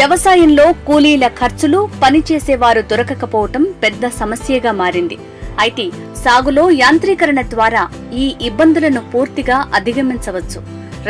వ్యవసాయంలో కూలీల ఖర్చులు పనిచేసేవారు దొరకకపోవటం పెద్ద సమస్యగా మారింది. అయితే సాగులో యాంత్రీకరణ ద్వారా ఈ ఇబ్బందులను పూర్తిగా అధిగమించవచ్చు.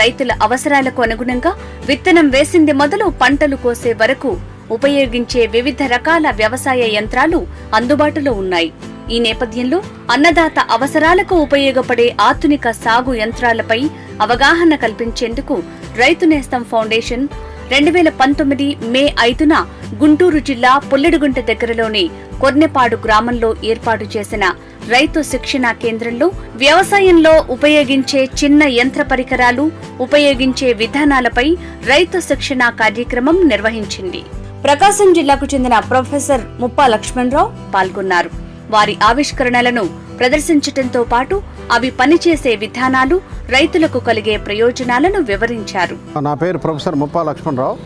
రైతుల అవసరాలకు అనుగుణంగా విత్తనం వేసింది మొదలు పంటలు కోసే వరకు ఉపయోగించే వివిధ రకాల వ్యవసాయ యంత్రాలు అందుబాటులో ఉన్నాయి. ఈ నేపథ్యంలో అన్నదాత అవసరాలకు ఉపయోగపడే ఆధునిక సాగు యంత్రాలపై అవగాహన కల్పించేందుకు రైతు నేస్తం ఫౌండేషన్ రెండు వేల పంతొమ్మిది మే ఐదున గుంటూరు జిల్లా పుల్లెడుగుంట దగ్గరలోని కొర్నెపాడు గ్రామంలో ఏర్పాటు చేసిన రైతు శిక్షణ కేంద్రంలో వ్యవసాయంలో ఉపయోగించే చిన్న యంత్ర పరికరాలు ఉపయోగించే విధానాలపై రైతు శిక్షణ కార్యక్రమం నిర్వహించింది. ప్రకాశం జిల్లాకు చెందిన ప్రొఫెసర్ ముప్పా లక్ష్మణరావు పాల్గొన్నారు. వారి ఆవిష్కరణలను ప్రదర్శించటంతో పాటు అవి పనిచేసే విధానాలు రైతులకు కలిగే ప్రయోజనాలను వివరించారు. నా పేరు professor Muppa Lakshmanarao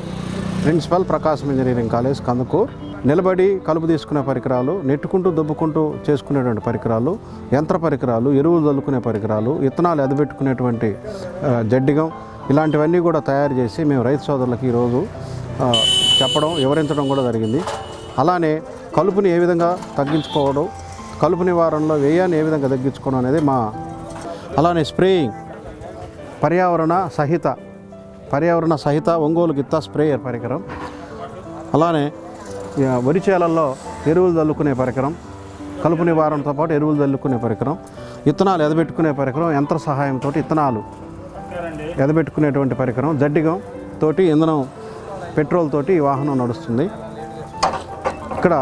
principal Prakasam engineering college Kandukur నిలబడి కలుపు తీసుకునే పరికరాలు నెట్టుకుంటూ దుబ్బుకుంటూ చేసుకునేటువంటి పరికరాలు యంత్ర పరికరాలు ఎరువులు చల్లుకునే పరికరాలు విత్తనాలు ఎదబెట్టుకునేటువంటి జడ్డిగం ఇలాంటివన్నీ కూడా తయారు చేసి మేము రైతు సోదరులకు ఈరోజు చెప్పడం వివరించడం కూడా జరిగింది. అలానే కలుపుని ఏ విధంగా తగ్గించుకోవడం కలుపు నివారణలో వ్యయాన్ని ఏ విధంగా తగ్గించుకోవడం అనేది మా అలానే స్ప్రేయింగ్ పర్యావరణ సహిత పర్యావరణ సహిత ఒంగోలు గిత్త స్ప్రేయర్ పరికరం అలానే వరి చేలల్లో ఎరువులు చల్లుకునే పరికరం కలుపు నివారణతో పాటు ఎరువులు చల్లుకునే పరికరం విత్తనాలు ఎదబెట్టుకునే పరికరం యంత్ర సహాయంతో విత్తనాలు ఎదబెట్టుకునేటువంటి పరికరం జడ్డిగం తోటి ఇంధనం పెట్రోల్ తోటి ఈ వాహనం నడుస్తుంది. ఇక్కడ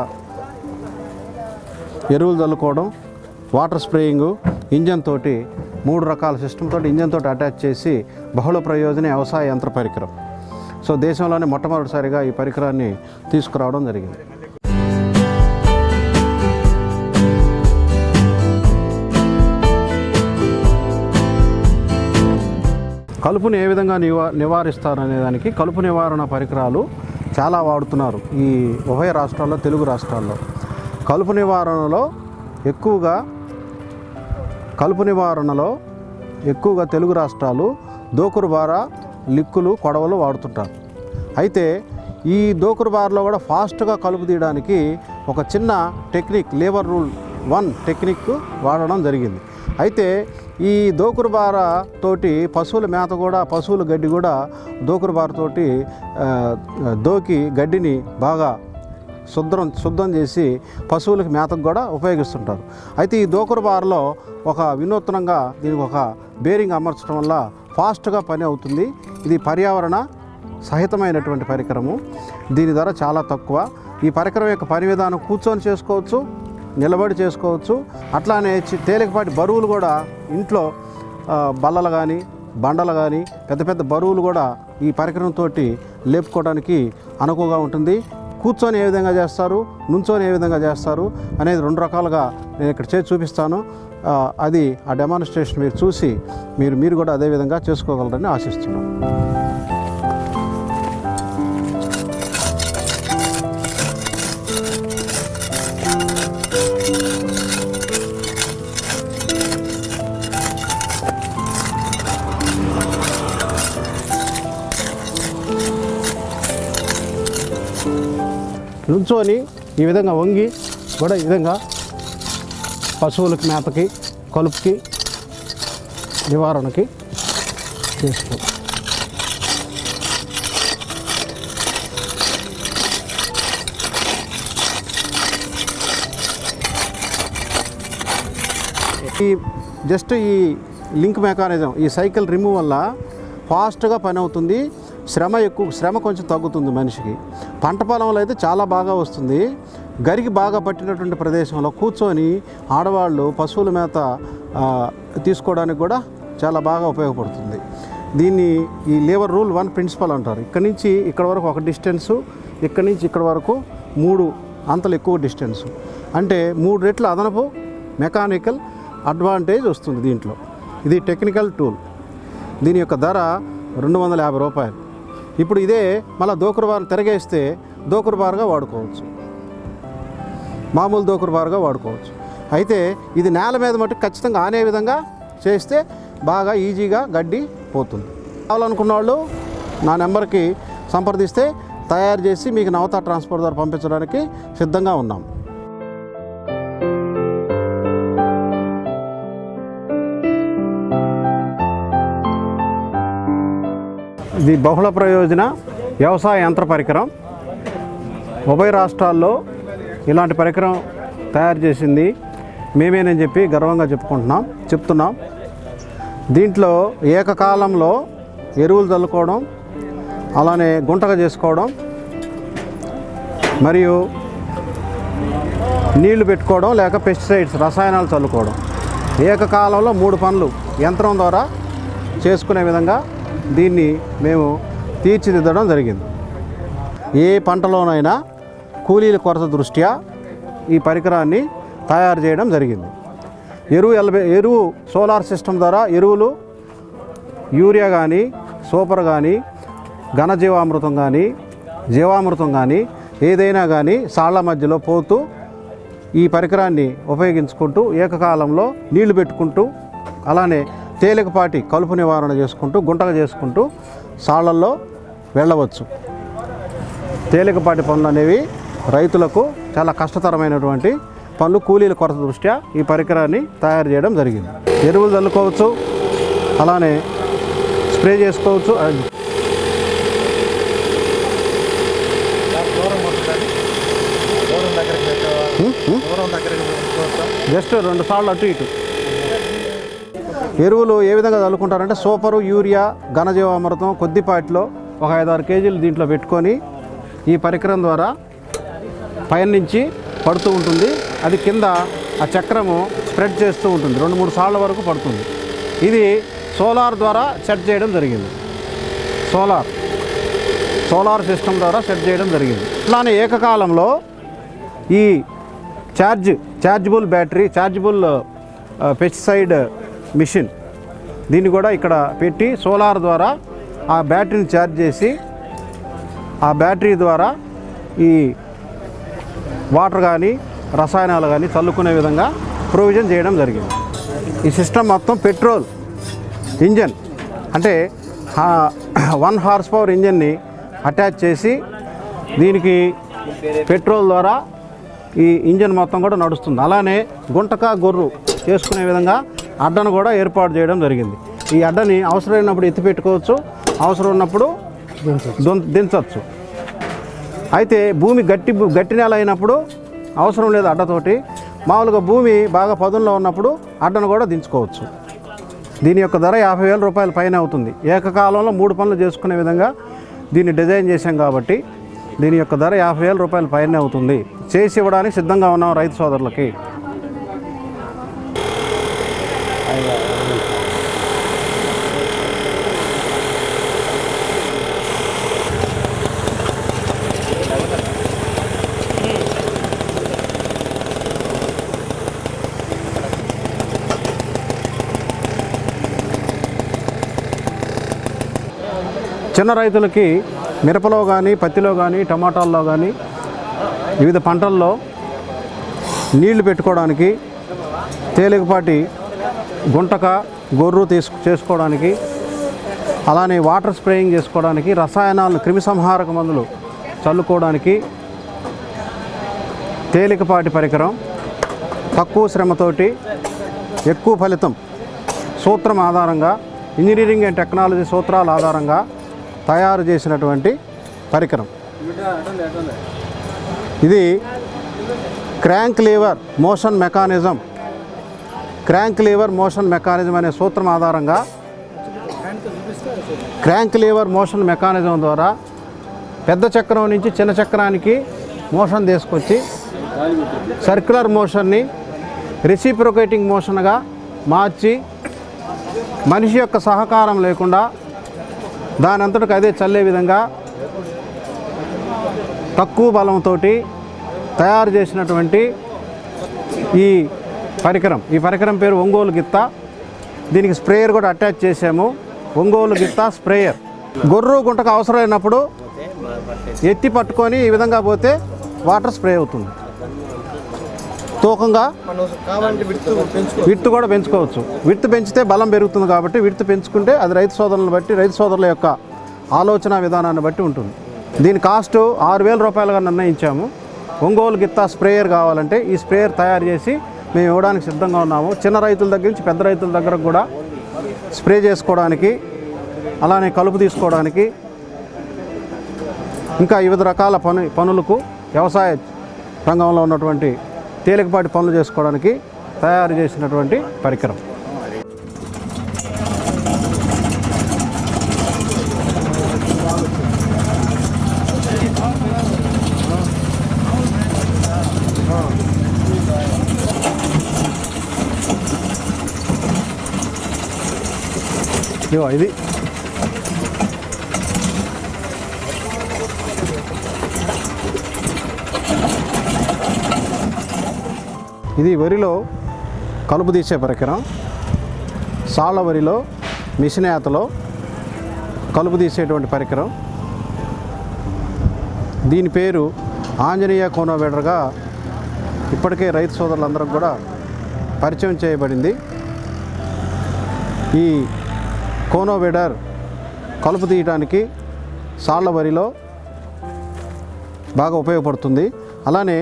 ఎరువులు చల్లుకోవడం వాటర్ స్ప్రేయింగు ఇంజన్ తోటి మూడు రకాల సిస్టమ్ తోటి ఇంజన్ తోటి అటాచ్ చేసి బహుళ ప్రయోజన వ్యవసాయ యంత్ర పరికరం. సో దేశంలోనే మొట్టమొదటిసారిగా ఈ పరికరాన్ని తీసుకురావడం జరిగింది. కలుపుని ఏ విధంగా నివా నివారిస్తారనే దానికి కలుపు నివారణ పరికరాలు చాలా వాడుతున్నారు ఈ ఉభయ రాష్ట్రాల్లో తెలుగు రాష్ట్రాల్లో. కలుపు నివారణలో ఎక్కువగా కలుపు నివారణలో ఎక్కువగా తెలుగు రాష్ట్రాలు దోకురు బార లిక్కులు కొడవలు వాడుతుంటారు. అయితే ఈ దోకురు బార్లో కూడా ఫాస్ట్గా కలుపు తీయడానికి ఒక చిన్న technique labour rule one technique వాడడం జరిగింది. అయితే ఈ దోకురు బార తోటి పశువుల మేత కూడా పశువుల గడ్డి కూడా దోకురు తోటి దోకి గడ్డిని బాగా శుద్ధం శుద్ధం చేసి పశువులకు మేతకు కూడా ఉపయోగిస్తుంటారు. అయితే ఈ దోకరు బార్లో ఒక వినూత్నంగా దీనికి ఒక బేరింగ్ అమర్చడం వల్ల ఫాస్ట్గా పని అవుతుంది. ఇది పర్యావరణ సహితమైనటువంటి పరికరము. దీని ధర చాలా తక్కువ. ఈ పరికరం యొక్క పని విధానం కూర్చొని చేసుకోవచ్చు నిలబడి చేసుకోవచ్చు. అట్లానే తేలికపాటి బరువులు కూడా ఇంట్లో బల్లలు కానీ బండలు కానీ పెద్ద పెద్ద బరువులు కూడా ఈ పరికరంతో లేపుకోవడానికి అనుకువగా ఉంటుంది. కూర్చొని ఏ విధంగా చేస్తారు నుంచొని ఏ విధంగా చేస్తారు అనేది రెండు రకాలుగా నేను ఇక్కడ చేసి చూపిస్తాను. అది ఆ డెమాన్స్ట్రేషన్ మీరు చూసి మీరు మీరు కూడా అదే విధంగా చేసుకోగలరని ఆశిస్తున్నాను. కూర్చొని ఈ విధంగా వంగి కూడా ఈ విధంగా పశువులకి మేతకి కలుపుకి నివారణకి చేసుకో ఈ జస్ట్ ఈ లింక్ మెకానిజం ఈ సైకిల్ రిమూవ్ వల్ల ఫాస్ట్గా పని అవుతుంది శ్రమ ఎక్కువ శ్రమ కొంచెం తగ్గుతుంది మనిషికి. పంట పొలంలో అయితే చాలా బాగా వస్తుంది. గరికి బాగా పట్టినటువంటి ప్రదేశంలో కూర్చొని ఆడవాళ్ళు పశువుల మేత తీసుకోవడానికి కూడా చాలా బాగా ఉపయోగపడుతుంది. దీన్ని ఈ లేబర్ రూల్ వన్ ప్రిన్సిపల్ అంటారు. ఇక్కడ నుంచి ఇక్కడ వరకు ఒక డిస్టెన్సు ఇక్కడ నుంచి ఇక్కడ వరకు మూడు అంతలు ఎక్కువ డిస్టెన్స్. అంటే మూడు రెట్ల అదనపు మెకానికల్ అడ్వాంటేజ్ వస్తుంది దీంట్లో. ఇది టెక్నికల్ టూల్. దీని యొక్క ధర రెండు వందల యాభై రూపాయలు. ఇప్పుడు ఇదే మళ్ళీ దోకురుబారు తిరగేస్తే దోకురుబారుగా వాడుకోవచ్చు. మామూలు దోకురుబారుగా వాడుకోవచ్చు. అయితే ఇది నేల మీద మట్టుకు ఖచ్చితంగా ఆనే విధంగా చేస్తే బాగా ఈజీగా గడ్డి పోతుంది. కావాలనుకున్న వాళ్ళు నా నెంబర్కి సంప్రదిస్తే తయారు చేసి మీకు నవతా ట్రాన్స్పోర్ట్ ద్వారా పంపించడానికి సిద్ధంగా ఉన్నాం. ఇది బహుళ ప్రయోజన వ్యవసాయ యంత్ర పరికరం. ఉభయ రాష్ట్రాల్లో ఇలాంటి పరికరం తయారు చేసింది మేమేనని చెప్పి గర్వంగా చెప్పుకుంటున్నాం చెప్తున్నాం. దీంట్లో ఏకకాలంలో ఎరువులు చల్లుకోవడం అలానే గుంటగా చేసుకోవడం మరియు నీళ్ళు పెట్టుకోవడం లేక పెస్టిసైడ్స్ రసాయనాలు చల్లుకోవడం. ఏకకాలంలో మూడు పనులు యంత్రం ద్వారా చేసుకునే విధంగా దీన్ని మేము తీర్చిదిద్దడం జరిగింది. ఏ పంటలోనైనా కూలీల కొరత దృష్ట్యా ఈ పరికరాన్ని తయారు చేయడం జరిగింది. ఎరువు ఎల్బే ఎరువు సోలార్ సిస్టమ్ ద్వారా ఎరువులు యూరియా కానీ సూపర్ కానీ ఘనజీవామృతం కానీ జీవామృతం కానీ ఏదైనా కానీ సాళ్ళ మధ్యలో పోతూ ఈ పరికరాన్ని ఉపయోగించుకుంటూ ఏకకాలంలో నీళ్ళు పెట్టుకుంటూ అలానే తేలికపాటి కలుపు నివారణ చేసుకుంటూ గుంటగా చేసుకుంటూ సాళ్ళల్లో వెళ్ళవచ్చు. తేలికపాటి పనులు అనేవి రైతులకు చాలా కష్టతరమైనటువంటి పనులు. కూలీల కొరత దృష్ట్యా ఈ పరికరాన్ని తయారు చేయడం జరిగింది. ఎరువులు చల్లుకోవచ్చు అలానే స్ప్రే చేసుకోవచ్చు? జస్ట్ రెండు సార్లు అటు ఇటు. ఎరువులు ఏ విధంగా చల్లుకుంటారంటే సూపరు యూరియా ఘనజీవామృతం కొద్దిపాటిలో ఒక ఐదారు కేజీలు దీంట్లో పెట్టుకొని ఈ పరికరం ద్వారా పయనించి పడుతూ ఉంటుంది. అది కింద ఆ చక్రము స్ప్రెడ్ చేస్తూ ఉంటుంది. రెండు మూడు సార్ల వరకు పడుతుంది. ఇది సోలార్ ద్వారా సెట్ చేయడం జరిగింది. సోలార్. సోలార్ సిస్టమ్ ద్వారా సెట్ చేయడం జరిగింది. ఇట్లానే ఏకకాలంలో ఈ charge chargeable battery chargeable pesticide machine. దీన్ని కూడా ఇక్కడ పెట్టి సోలార్ ద్వారా ఆ బ్యాటరీని ఛార్జ్ చేసి ఆ బ్యాటరీ ద్వారా ఈ వాటర్ కానీ రసాయనాలు కానీ చల్లుకునే విధంగా ప్రొవిజన్ చేయడం జరిగింది. ఈ సిస్టమ్ మొత్తం పెట్రోల్ ఇంజన్. అంటే వన్ హార్స్ పవర్ ఇంజన్ని అటాచ్ చేసి దీనికి పెట్రోల్ ద్వారా ఈ ఇంజన్ మొత్తం కూడా నడుస్తుంది. అలానే గుంటక గొర్రు చేసుకునే విధంగా అడ్డను కూడా ఏర్పాటు చేయడం జరిగింది. ఈ అడ్డని అవసరమైనప్పుడు ఎత్తి పెట్టుకోవచ్చు అవసరం ఉన్నప్పుడు దించవచ్చు. అయితే భూమి గట్టి గట్టి నేల అయినప్పుడు అవసరం లేదు అడ్డతోటి. మామూలుగా భూమి బాగా పదుల్లో ఉన్నప్పుడు అడ్డను కూడా దించుకోవచ్చు. దీని యొక్క ధర యాభై వేల రూపాయల పైన అవుతుంది. ఏకకాలంలో మూడు పనులు చేసుకునే విధంగా దీన్ని డిజైన్ చేశాం కాబట్టి దీని యొక్క ధర యాభై వేల రూపాయల పైన అవుతుంది. చేసి ఇవ్వడానికి సిద్ధంగా ఉన్నాం రైతు సోదరులకి. చిన్న రైతులకి మిరపలో కానీ పత్తిలో కానీ టమాటాల్లో కానీ వివిధ పంటల్లో నీళ్ళు పెట్టుకోవడానికి తేలికపాటి గుంటక గొర్రు తీసుకు చేసుకోవడానికి అలానే వాటర్ స్ప్రేయింగ్ చేసుకోవడానికి రసాయనాలు క్రిమిసంహారక మందులు చల్లుకోవడానికి తేలికపాటి పరికరం తక్కువ శ్రమతోటి ఎక్కువ ఫలితం సూత్రం ఆధారంగా ఇంజనీరింగ్ అండ్ టెక్నాలజీ సూత్రాల ఆధారంగా తయారు చేసినటువంటి పరికరం. ఇది crank lever motion mechanism crank lever motion mechanism అనే సూత్రం ఆధారంగా క్రాంక్ లీవర్ మోషన్ మెకానిజం ద్వారా పెద్ద చక్రం నుంచి చిన్న చక్రానికి మోషన్ తీసుకొచ్చి సర్క్యులర్ మోషన్ని రెసిప్రొకేటింగ్ మోషన్గా మార్చి మనిషి యొక్క సహకారం లేకుండా దాని అంతటికి అదే చల్లే విధంగా తక్కువ బలంతో తయారు చేసినటువంటి ఈ పరికరం. ఈ పరికరం పేరు ఒంగోలు గిత్త. దీనికి స్ప్రేయర్ కూడా అటాచ్ చేసాము ఒంగోలు గిత్త స్ప్రేయర్. గొర్రు గుంటకు అవసరమైనప్పుడు ఎత్తి పట్టుకొని ఈ విధంగా పోతే వాటర్ స్ప్రే అవుతుంది. తూకంగా విత్తు కూడా పెంచుకోవచ్చు. విత్తు పెంచితే బలం పెరుగుతుంది కాబట్టి విత్తు పెంచుకుంటే అది రైతు సోదరులను బట్టి రైతు సోదరుల యొక్క ఆలోచన విధానాన్ని బట్టి ఉంటుంది. దీని కాస్ట్ ఆరు వేల రూపాయలుగా నిర్ణయించాము. ఒంగోలు గిత్త స్ప్రేయర్ కావాలంటే ఈ స్ప్రేయర్ తయారు చేసి మేము ఇవ్వడానికి సిద్ధంగా ఉన్నాము. చిన్న రైతుల దగ్గర నుంచి పెద్ద రైతుల దగ్గర కూడా స్ప్రే చేసుకోవడానికి అలానే కలుపు తీసుకోవడానికి ఇంకా వివిధ రకాల పని పనులకు వ్యవసాయ రంగంలో ఉన్నటువంటి తేలికపాటి పనులు చేసుకోవడానికి తయారు చేసినటువంటి పరికరం. ఇదిగో ఇది. ఇది వరిలో కలుపు తీసే పరికరం సాళ్ళ వరిలో మిషన్ యాతలో కలుపు తీసేటువంటి పరికరం దీని పేరు ఆంజనేయ కోనోవేడర్గా ఇప్పటికే రైతు సోదరులందరం కూడా పరిచయం చేయబడింది. ఈ కోనోవెడర్ కలుపు తీయడానికి సాళ్ళ వరిలో బాగా ఉపయోగపడుతుంది. అలానే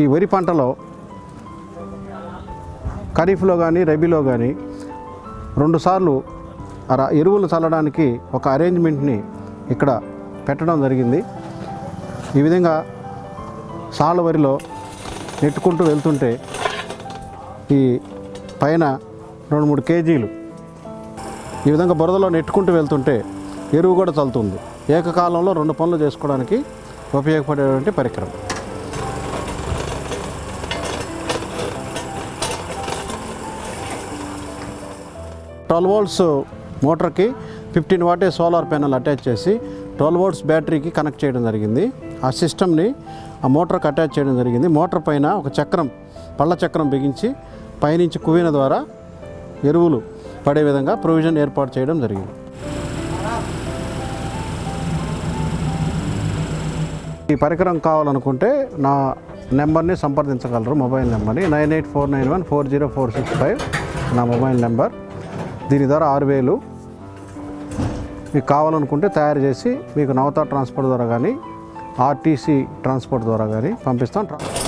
ఈ వరి పంటలో ఖరీఫ్లో కానీ రబీలో కానీ రెండుసార్లు అర ఎరువులు చల్లడానికి ఒక అరేంజ్మెంట్ని ఇక్కడ పెట్టడం జరిగింది. ఈ విధంగా సాళ్ళ వరిలో నెట్టుకుంటూ వెళ్తుంటే ఈ పైన రెండు మూడు కేజీలు. ఈ విధంగా బురదలో నెట్టుకుంటూ వెళ్తుంటే ఎరువు కూడా చల్లుతుంది. ఏకకాలంలో రెండు పనులు చేసుకోవడానికి ఉపయోగపడేటువంటి పరికరం. Twelve volts మోటార్కి fifteen watt solar panel attach చేసి ట్వెల్వ్ వోల్ట్స్ బ్యాటరీకి కనెక్ట్ చేయడం జరిగింది. ఆ సిస్టమ్ని ఆ మోటార్కి అటాచ్ చేయడం జరిగింది. మోటార్ పైన ఒక చక్రం పళ్ళ చక్రం బిగించి పైనుంచి కువీన ద్వారా ఎరువులు పడే విధంగా ప్రొవిజన్ ఏర్పాటు చేయడం జరిగింది. ఈ పరికరం కావాలనుకుంటే నా నెంబర్ని సంప్రదించగలరు. మొబైల్ నెంబర్ని nine eight four nine one four zero four six five నా మొబైల్ నెంబర్. దీని ద్వారా ఆరు వేలు. మీకు కావాలనుకుంటే తయారు చేసి మీకు నవతా ట్రాన్స్పోర్ట్ ద్వారా కానీ ఆర్టీసీ ట్రాన్స్పోర్ట్ ద్వారా కానీ పంపిస్తాం. ట్రా-